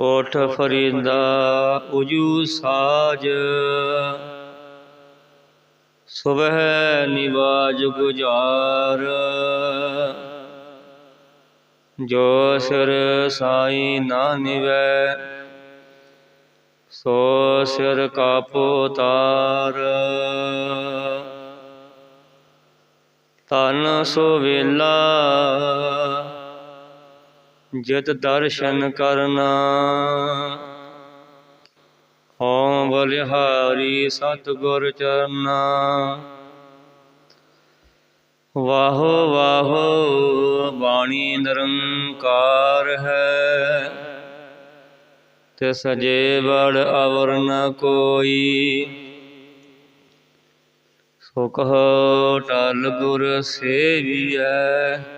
ਓਠ ਫਰੀਦਾ ਉਜੂ ਸਾਜ। ਸੁਬਹ ਨਿਵਾਜ ਗੁਜਾਰ। ਜੋ ਸਿਰ ਸਾਈ ਨਾ ਨਿਵੈ ਸੋ ਸਿਰ ਕਾਪੋ ਤਾਰ। ਤਨ ਸੋ ਵੇਲਾ ਜਿਤ ਦਰਸ਼ਨ ਕਰਨਾ। ਹਉ ਬਲਿਹਾਰੀ ਸਤਿਗੁਰ ਚਰਨਾ। ਵਾਹੋ ਵਾਹੋ, ਬਾਣੀ ਨਿਰੰਕਾਰ ਹੈ। ਤੇ ਸਜੇ ਬੜ ਅਵਰ ਨ ਕੋਈ। ਸੁਖ ਕਹੋ, ਟਲ ਗੁਰ ਸੇਵੀਐ।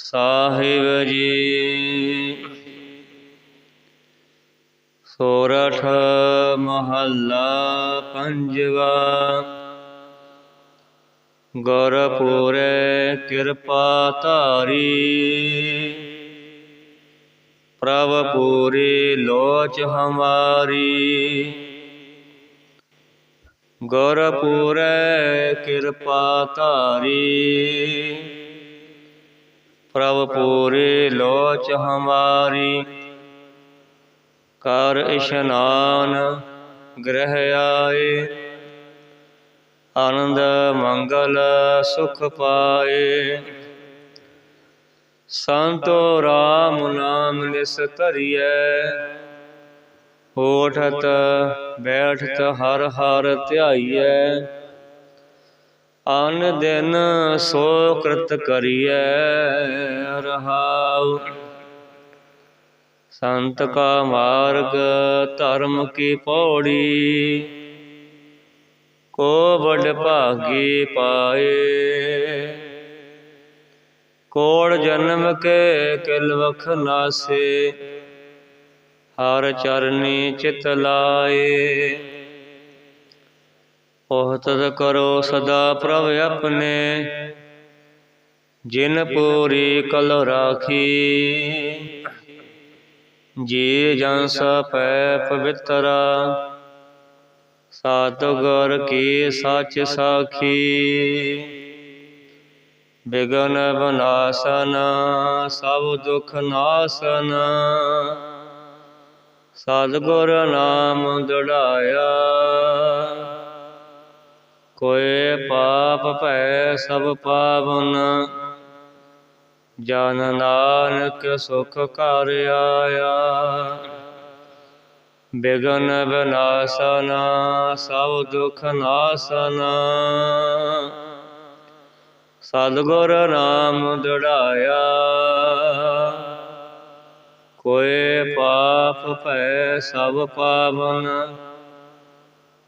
ਸਾਹਿਬ ਜੀ ਸੋਰਠ ਮਹੱਲਾ ਪੰਜਵਾ ਗੁਰਪੁਰੇ ਕਿਰਪਾ ਧਾਰੀ ਪ੍ਰਭ ਪੂਰੀ ਲੋਚ ਹਮਾਰੀ ਗੁਰਪੁਰੇ ਕਿਰਪਾ ਧਾਰੀ ਪ੍ਰਭ ਪੂਰੀ ਲੋਚ ਹਮਾਰੀ। ਕਰ ਇਸ਼ਨਾਨ ਗ੍ਰਹਿ ਆਏ। ਆਨੰਦ ਮੰਗਲ ਸੁਖ ਪਾਏ। ਸੰਤੋ ਰਾਮ ਨਾਮ ਨਿਸ ਧਰਿਐ। ਹੋਠਤ ਬੈਠਤ ਹਰ ਹਰ ਧਿਆਈਐ। ਅਨ ਦਿਨ ਸੋ ਕ੍ਰਿਤ ਕਰੀਐ ਰਹਾਉ। ਸੰਤ ਕਾ ਮਾਰਗ ਧਰਮ ਕੀ ਪੌੜੀ, ਕੋ ਬੜ ਭਾਗੀ ਪਾਏ। ਕੋੜ ਜਨਮ ਕੇ ਕਿਲ ਵਖ ਨਾਸੇ, ਹਰ ਚਰਨੀ ਚਿਤ ਲਾਏ। ਉਹ ਤਦ ਕਰੋ ਸਦਾ ਪ੍ਰਭ ਆਪਣੇ, ਜਿਨ ਪੂਰੀ ਕਲ ਰਾਖੀ। ਜੀ ਜਨ ਸਪੈ ਪਵਿੱਤਰਾ ਸਤਿਗੁਰ ਕੀ ਸੱਚ ਸਾਖੀ। ਬਿਗਨ ਬਨਾਸਨ, ਸਭ ਦੁਖ ਨਾਸਨ। ਸਤਿਗੁਰ ਨਾਮ ਦੜਾਇਆ। ਕੋਏ ਪਾਪ ਭੈ ਸਭ ਪਾਵਨ। ਜਨ ਨਾਨਕ ਸੁਖ ਕਰ ਆਇਆ। ਬਿਗਨ ਬਨਾਸਨ, ਸਭ ਦੁਖ ਨਾਸਨ। ਸਤਿਗੁਰ ਨਾਮ ਦੜਾਇਆ। ਕੋਏ ਪਾਪ ਭੈ ਸਭ ਪਾਵਨ।